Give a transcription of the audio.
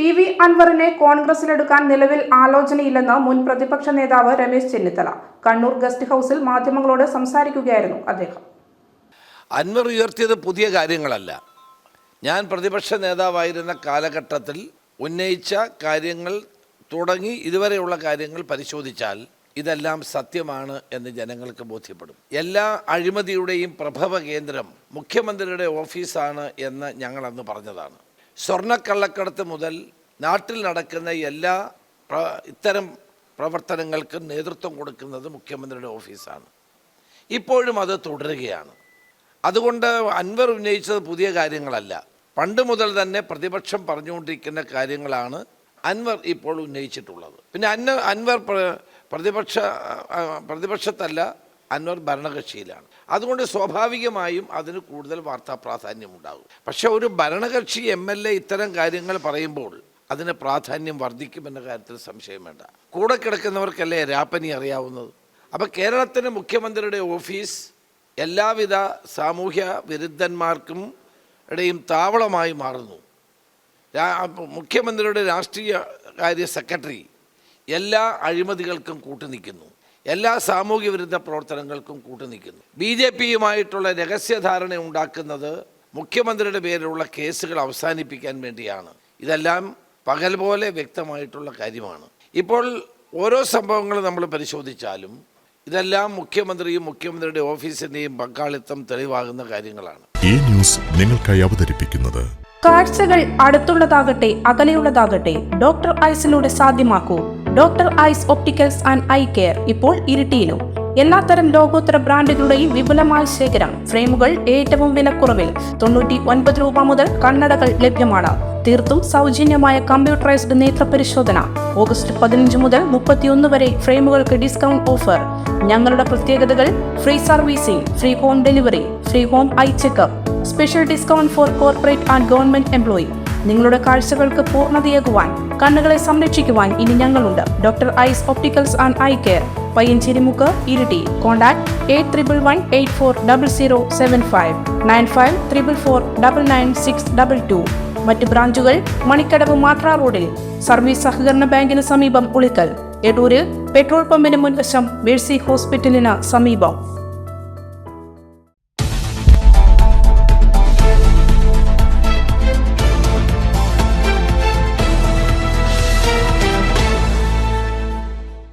P V അൻവറിനെ കോൺഗ്രസിലെടുക്കാൻ നിലവിൽ ആലോചനയില്ലെന്ന് മുൻ പ്രതിപക്ഷ നേതാവ് രമേശ് ചെന്നിത്തല. കണ്ണൂർ ഗസ്റ്റ് ഹൗസിൽ മാധ്യമങ്ങളോട് സംസാരിക്കുകയായിരുന്നു അദ്ദേഹം. അൻവർ ഉയർത്തിയത് പുതിയ കാര്യങ്ങളല്ല. ഞാൻ പ്രതിപക്ഷ നേതാവായിരുന്ന കാലഘട്ടത്തിൽ ഉന്നയിച്ച കാര്യങ്ങൾ തുടങ്ങി ഇതുവരെയുള്ള കാര്യങ്ങൾ പരിശോധിച്ചാൽ ഇതെല്ലാം സത്യമാണ് എന്ന് ജനങ്ങൾക്ക് ബോധ്യപ്പെടും. എല്ലാ അഴിമതിയുടെയും പ്രഭവ കേന്ദ്രം മുഖ്യമന്ത്രിയുടെ ഓഫീസാണ് എന്ന് ഞങ്ങളന്ന് പറഞ്ഞതാണ്. സ്വർണക്കള്ളക്കടത്ത് മുതൽ നാട്ടിൽ നടക്കുന്ന എല്ലാ ഇത്തരം പ്രവർത്തനങ്ങൾക്ക് നേതൃത്വം കൊടുക്കുന്നത് മുഖ്യമന്ത്രിയുടെ ഓഫീസാണ്. ഇപ്പോഴും അത് തുടരുകയാണ്. അതുകൊണ്ട് അൻവർ ഉന്നയിച്ചത് പുതിയ കാര്യങ്ങളല്ല. പണ്ട് മുതൽ തന്നെ പ്രതിപക്ഷം പറഞ്ഞുകൊണ്ടിരിക്കുന്ന കാര്യങ്ങളാണ് അൻവർ ഇപ്പോൾ ഉന്നയിച്ചിട്ടുള്ളത്. പിന്നെ അന്ന അൻവർ പ്ര- പ്രതിപക്ഷ പ്രതിപക്ഷത്തല്ല അൻവർ ഭരണകക്ഷിയിലാണ്. അതുകൊണ്ട് സ്വാഭാവികമായും അതിന് കൂടുതൽ വാർത്താ പ്രാധാന്യമുണ്ടാകും. പക്ഷെ ഒരു ഭരണകക്ഷി എം എൽ എ ഇത്തരം കാര്യങ്ങൾ പറയുമ്പോൾ അതിന് പ്രാധാന്യം വർദ്ധിക്കുമെന്ന കാര്യത്തിൽ സംശയം വേണ്ട. കൂടെ കിടക്കുന്നവർക്കല്ലേ രാപ്പനി അറിയാവുന്നത്? അപ്പോൾ കേരളത്തിന് മുഖ്യമന്ത്രിയുടെ ഓഫീസ് എല്ലാവിധ സാമൂഹ്യ വിരുദ്ധന്മാർക്കും ഇടയും താവളമായി മാറുന്നു. മുഖ്യമന്ത്രിയുടെ രാഷ്ട്രീയ കാര്യ സെക്രട്ടറി എല്ലാ അഴിമതികൾക്കും കൂട്ടുനിൽക്കുന്നു. എല്ലാ സാമൂഹ്യ വിരുദ്ധ പ്രവർത്തനങ്ങൾക്കും കൂട്ടുനിൽക്കുന്നു ബി ജെ പിയുമായിട്ടുള്ള രഹസ്യധാരണ ഉണ്ടാക്കുന്നത് മുഖ്യമന്ത്രിയുടെ പേരിലുള്ള കേസുകൾ അവസാനിപ്പിക്കാൻ വേണ്ടിയാണ്. ഇതെല്ലാം പകൽ പോലെ വ്യക്തമായിട്ടുള്ള കാര്യമാണ്. ഇപ്പോൾ ഓരോ സംഭവങ്ങളും നമ്മൾ പരിശോധിച്ചാലും ഇതെല്ലാം മുഖ്യമന്ത്രിയും മുഖ്യമന്ത്രിയുടെ ഓഫീസിന്റെയും പങ്കാളിത്തം തെളിവാകുന്ന കാര്യങ്ങളാണ്. ഈ ന്യൂസ് നിങ്ങൾക്കായി അവതരിപ്പിക്കുന്നത് കാഴ്ചകൾ അടുത്തുള്ളതാകട്ടെ അകലെയുള്ളതാകട്ടെ ഡോക്ടർ ഐസിലൂടെ സാധ്യമാക്കൂ. Doctor eyes opticals and eye care ഇപ്പോൾ ഇരിട്ടിയിലും. എല്ലാത്തരം ലോകോത്തര ബ്രാൻഡുകളുടെയും വിപുലമായ ശേഖരം ഫ്രെയിമുകൾ ഏറ്റവും വിലക്കുറവിൽ. തൊണ്ണൂറ്റി ഒൻപത് രൂപ മുതൽ കണ്ണടകൾ ലഭ്യമാണ്. തീർത്തും സൗജന്യമായ കമ്പ്യൂട്ടറൈസ്ഡ് നേത്ര പരിശോധന ഓഗസ്റ്റ് പതിനഞ്ച് മുതൽ മുപ്പത്തിയൊന്ന് വരെ ഫ്രെയിമുകൾക്ക് ഡിസ്കൗണ്ട് ഓഫർ. ഞങ്ങളുടെ പ്രത്യേകതകൾ free servicing free home delivery free home eye checkup special discount for corporate and government employee. നിങ്ങളുടെ കാഴ്ചകൾക്ക് പൂർണതയേകുവാൻ കണ്ണുകളെ സംരക്ഷിക്കുവാൻ ഇനി ഞങ്ങളുണ്ട്. Doctor eyes opticals and eye care Payyancherimukku Iritty. Contact eight triple one eight four double zero seven five nine five triple four double nine six double two മറ്റ് ബ്രാഞ്ചുകൾ മണിക്കടവ് മാത്ര റോഡിൽ. സർവീസ് സഹകരണ ബാങ്കിന് സമീപം ഉളിക്കൽ. എടൂരിൽ പെട്രോൾ പമ്പിന് മുൻവശം മേഴ്സി ഹോസ്പിറ്റലിന് സമീപം.